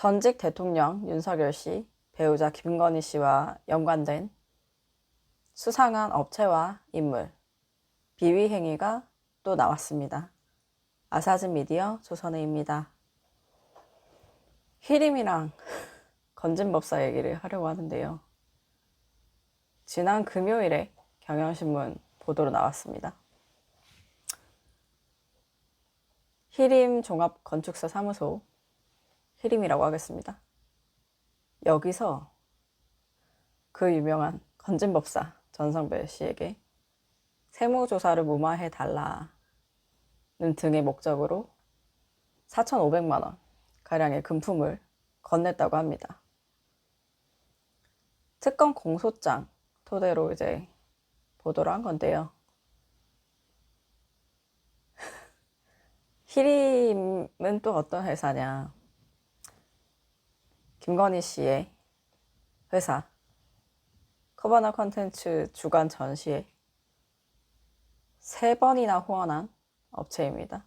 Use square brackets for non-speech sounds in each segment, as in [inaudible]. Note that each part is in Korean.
전직 대통령 윤석열 씨, 배우자 김건희 씨와 연관된 수상한 업체와 인물, 비위 행위가 또 나왔습니다. 아사즈 미디어 조선의입니다. 히림이랑 건진법사 얘기를 하려고 하는데요. 지난 금요일에 경향신문 보도로 나왔습니다. 히림 종합 건축사 사무소 히림이라고 하겠습니다. 여기서 그 유명한 건진법사 전성배 씨에게 세무조사를 무마해 달라는 등의 목적으로 4,500만 원 가량의 금품을 건넸다고 합니다. 특검 공소장 토대로 이제 보도를 한 건데요. [laughs] 히림은 또 어떤 회사냐? 김건희 씨의 회사 커버너 컨텐츠 주간 전시에 세 번이나 후원한 업체입니다.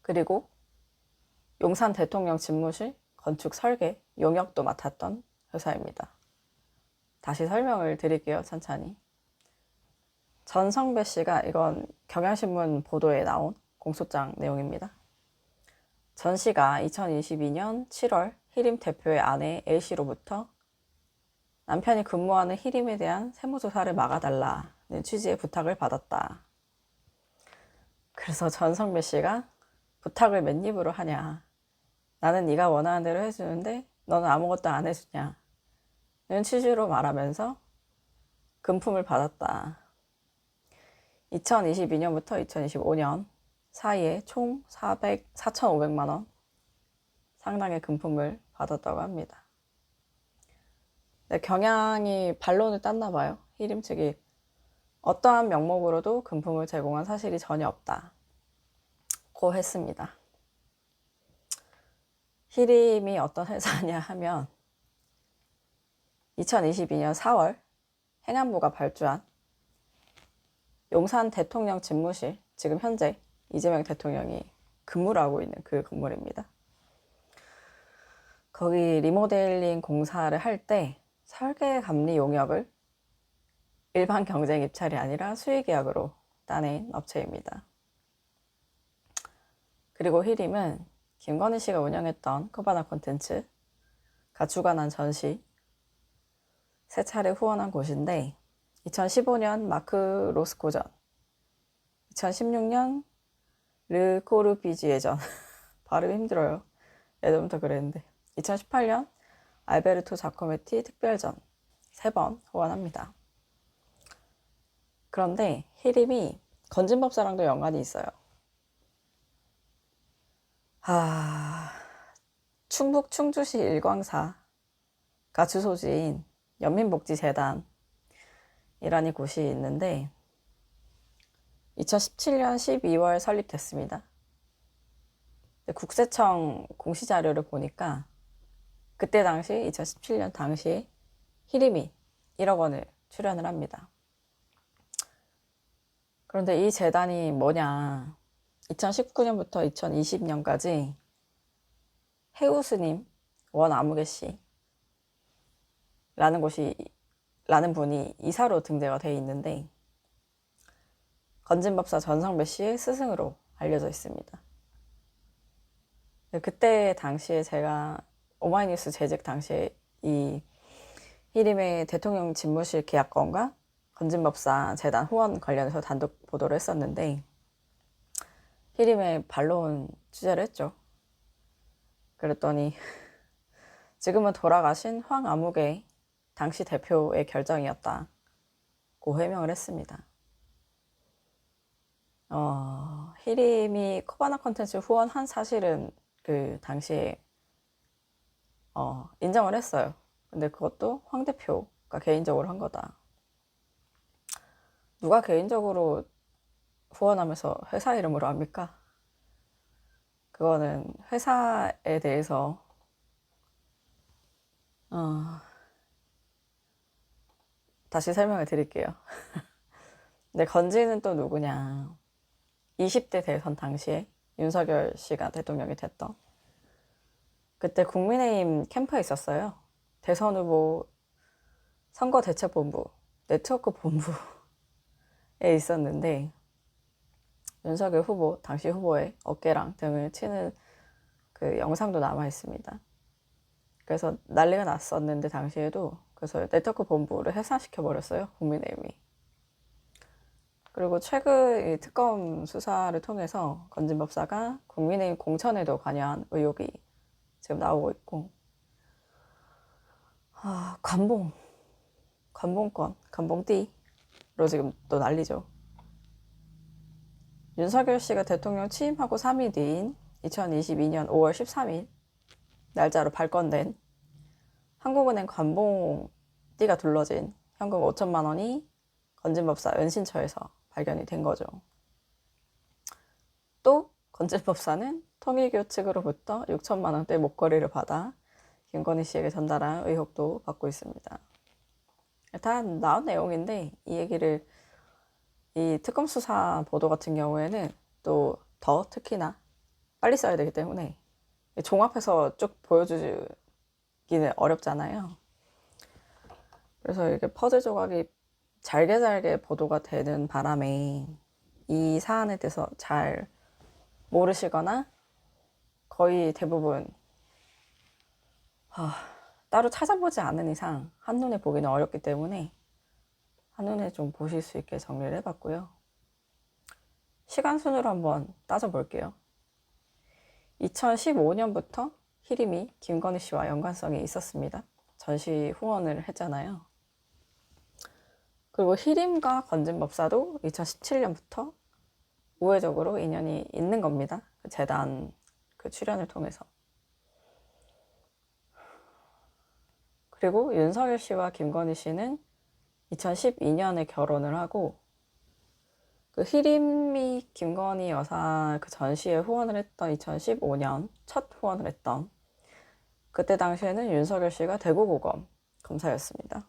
그리고 용산 대통령 집무실 건축 설계 용역도 맡았던 회사입니다. 다시 설명을 드릴게요, 천천히. 전성배 씨가 이건 경향신문 보도에 나온 공소장 내용입니다. 전 씨가 2022년 7월 히림 대표의 아내 A 씨로부터 남편이 근무하는 히림에 대한 세무조사를 막아달라는 취지의 부탁을 받았다. 그래서 전성배 씨가 부탁을 맨 입으로 하냐. 나는 네가 원하는 대로 해주는데 너는 아무것도 안 해주냐. 는 취지로 말하면서 금품을 받았다. 2022년부터 2025년 사이에 총 400, 4,500만 원 상당의 금품을 받았다고 합니다. 네, 경향이 반론을 땄나 봐요. 히림 측이 어떠한 명목으로도 금품을 제공한 사실이 전혀 없다. 고 했습니다. 히림이 어떤 회사냐 하면 2022년 4월 행안부가 발주한 용산 대통령 집무실, 지금 현재 이재명 대통령이 근무를 하고 있는 그 건물입니다. 거기 리모델링 공사를 할 때 설계 감리 용역을 일반 경쟁 입찰이 아니라 수의 계약으로 따낸 업체입니다. 그리고 히림은 김건희 씨가 운영했던 커바나 콘텐츠가 주관한 전시 세 차례 후원한 곳인데 2015년 마크 로스코전 2016년 르코르비지 예전 [laughs] 발음 힘들어요. 예전부터 그랬는데 2018년 알베르토 자코메티 특별전 세번 후원합니다. 그런데 히림이 건진법사랑도 연관이 있어요. 아, 충북 충주시 일광사가 주소지인 연민복지재단이라는 곳이 있는데 2017년 12월 설립됐습니다. 국세청 공시 자료를 보니까 그때 당시 2017년 당시 히림이 1억 원을 출연을 합니다. 그런데 이 재단이 뭐냐? 2019년부터 2020년까지 해우스님 원아무개 씨 라는 곳이 라는 분이 이사로 등재가 돼 있는데 건진법사 전성배 씨의 스승으로 알려져 있습니다. 그때 당시에 제가 오마이뉴스 제작 당시에 이 히림의 대통령 집무실 계약건과 건진법사 재단 후원 관련해서 단독 보도를 했었는데 히림의 반론 취재를 했죠. 그랬더니 [laughs] 지금은 돌아가신 황 아무개 당시 대표의 결정이었다. 고 해명을 했습니다. 어, 히림이 코바나 컨텐츠 후원한 사실은 그 당시에 어, 인정을 했어요. 근데 그것도 황 대표가 개인적으로 한 거다. 누가 개인적으로 후원하면서 회사 이름으로 합니까? 그거는 회사에 대해서 어, 다시 설명을 드릴게요. [laughs] 근데 건지는 또 누구냐? 20대 대선 당시에 윤석열 씨가 대통령이 됐던 그때 국민의힘 캠프에 있었어요. 대선 후보 선거 대책본부, 네트워크 본부에 있었는데 윤석열 후보, 당시 후보의 어깨랑 등을 치는 그 영상도 남아 있습니다. 그래서 난리가 났었는데 당시에도 그래서 네트워크 본부를 해산시켜 버렸어요. 국민의힘이. 그리고 최근 이 특검 수사를 통해서 건진 법사가 국민의힘 공천에도 관여한 의혹이 지금 나오고 있고, 아, 관봉, 관봉권, 관봉띠로 지금 또 난리죠. 윤석열 씨가 대통령 취임하고 3일 뒤인 2022년 5월 13일 날짜로 발권된 한국은행 관봉띠가 둘러진 현금 5천만 원이 건진법사 은신처에서 발견이 된 거죠. 또 건진법사는 통일교 측으로부터 6천만 원대 목걸이를 받아 김건희 씨에게 전달한 의혹도 받고 있습니다. 다 나온 내용인데 이 얘기를 이 특검 수사 보도 같은 경우에는 또 더 특히나 빨리 써야 되기 때문에 종합해서 쭉 보여주기는 어렵잖아요. 그래서 이렇게 퍼즐 조각이 잘게 잘게 보도가 되는 바람에 이 사안에 대해서 잘 모르시거나 거의 대부분 아, 따로 찾아보지 않은 이상 한눈에 보기는 어렵기 때문에 한눈에 좀 보실 수 있게 정리를 해봤고요. 시간 순으로 한번 따져볼게요. 2015년부터 히림이 김건희 씨와 연관성이 있었습니다. 전시 후원을 했잖아요. 그리고 히림과 건진법사도 2017년부터 우회적으로 인연이 있는 겁니다. 그 재단 그 출연을 통해서. 그리고 윤석열 씨와 김건희 씨는 2012년에 결혼을 하고 그 히림이 김건희 여사 그 전시에 후원을 했던 2015년 첫 후원을 했던 그때 당시에는 윤석열 씨가 대구고검 검사였습니다.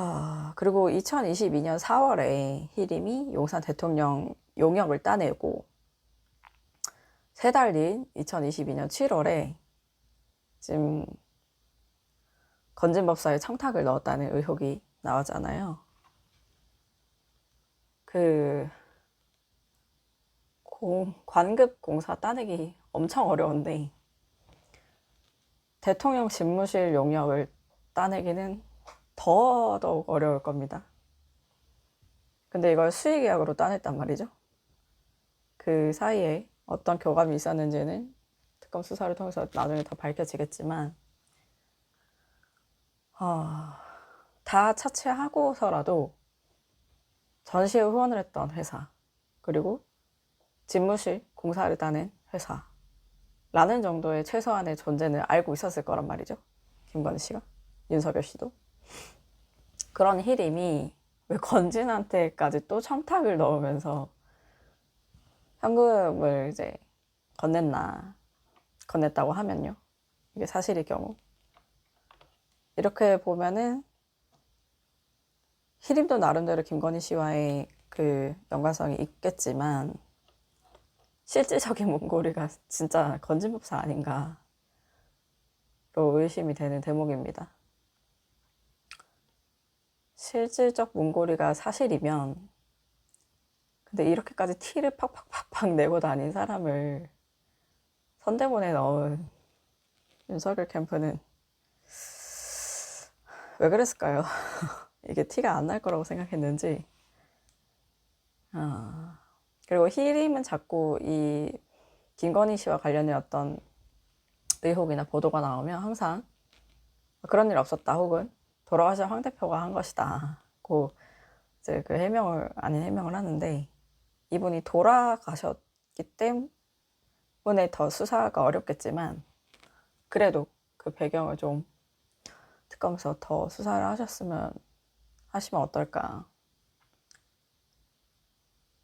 아, 그리고 2022년 4월에 히림이 용산 대통령 용역을 따내고 세 달 뒤인 2022년 7월에 지금 건진법사에 청탁을 넣었다는 의혹이 나왔잖아요. 그 공, 관급 공사 따내기 엄청 어려운데 대통령 집무실 용역을 따내기는 더더욱 어려울 겁니다. 근데 이걸 수의계약으로 따냈단 말이죠. 그 사이에 어떤 교감이 있었는지는 특검 수사를 통해서 나중에 더 밝혀지겠지만 어, 다 차치하고서라도 전시에 후원을 했던 회사 그리고 집무실 공사를 따낸 회사라는 정도의 최소한의 존재는 알고 있었을 거란 말이죠. 김건희 씨가 윤석열 씨도 그런 히림이 왜 건진한테까지 또 청탁을 넣으면서 현금을 이제 건넸나 건넸다고 하면요. 이게 사실일 경우 이렇게 보면은 히림도 나름대로 김건희 씨와의 그 연관성이 있겠지만 실질적인 문고리가 진짜 건진법사 아닌가로 의심이 되는 대목입니다. 실질적 문고리가 사실이면 근데 이렇게까지 티를 팍팍팍팍 내고 다닌 사람을 선대본에 넣은 윤석열 캠프는 왜 그랬을까요? [laughs] 이게 티가 안 날 거라고 생각했는지. 아, 그리고 히림은 자꾸 이 김건희 씨와 관련된 어떤 의혹이나 보도가 나오면 항상 그런 일 없었다 혹은 돌아가신 황 대표가 한 것이다. 고 이제 그 해명을 아닌 해명을 하는데 이분이 돌아가셨기 때문에 더 수사가 어렵겠지만 그래도 그 배경을 좀 특검에서 더 수사를 하셨으면 하시면 어떨까.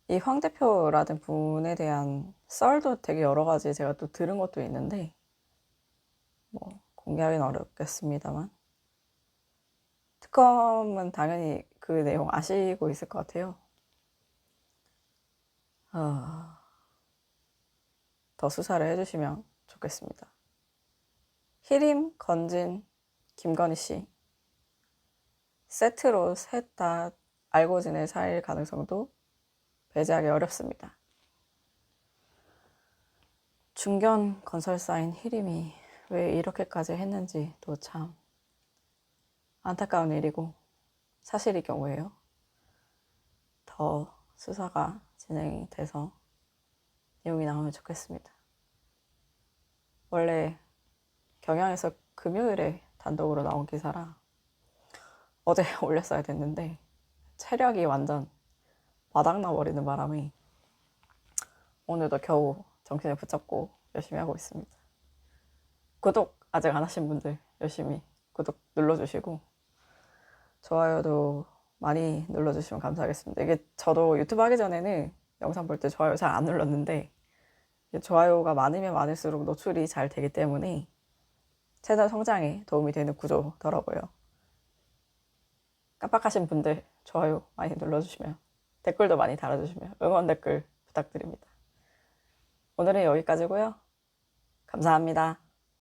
이 황 대표라는 분에 대한 썰도 되게 여러 가지 제가 또 들은 것도 있는데, 뭐, 공개하기는 어렵겠습니다만. 특검은 당연히 그 내용 아시고 있을 것 같아요. 아... 더 수사를 해주시면 좋겠습니다. 희림, 건진, 김건희 씨 세트로 셋 다 알고 지낼 사이일 가능성도 배제하기 어렵습니다. 중견 건설사인 희림이 왜 이렇게까지 했는지도 참 안타까운 일이고 사실일 경우에요. 더 수사가 진행이 돼서 내용이 나오면 좋겠습니다. 원래 경향에서 금요일에 단독으로 나온 기사라 어제 [laughs] 올렸어야 됐는데 체력이 완전 바닥나 버리는 바람에 오늘도 겨우 정신을 붙잡고 열심히 하고 있습니다. 구독 아직 안 하신 분들 열심히 구독 눌러주시고 좋아요도 많이 눌러주시면 감사하겠습니다. 이게 저도 유튜브 하기 전에는 영상 볼 때 좋아요 잘 안 눌렀는데 좋아요가 많으면 많을수록 노출이 잘 되기 때문에 채널 성장에 도움이 되는 구조더라고요. 깜빡하신 분들 좋아요 많이 눌러주시면 댓글도 많이 달아주시면 응원 댓글 부탁드립니다. 오늘은 여기까지고요. 감사합니다.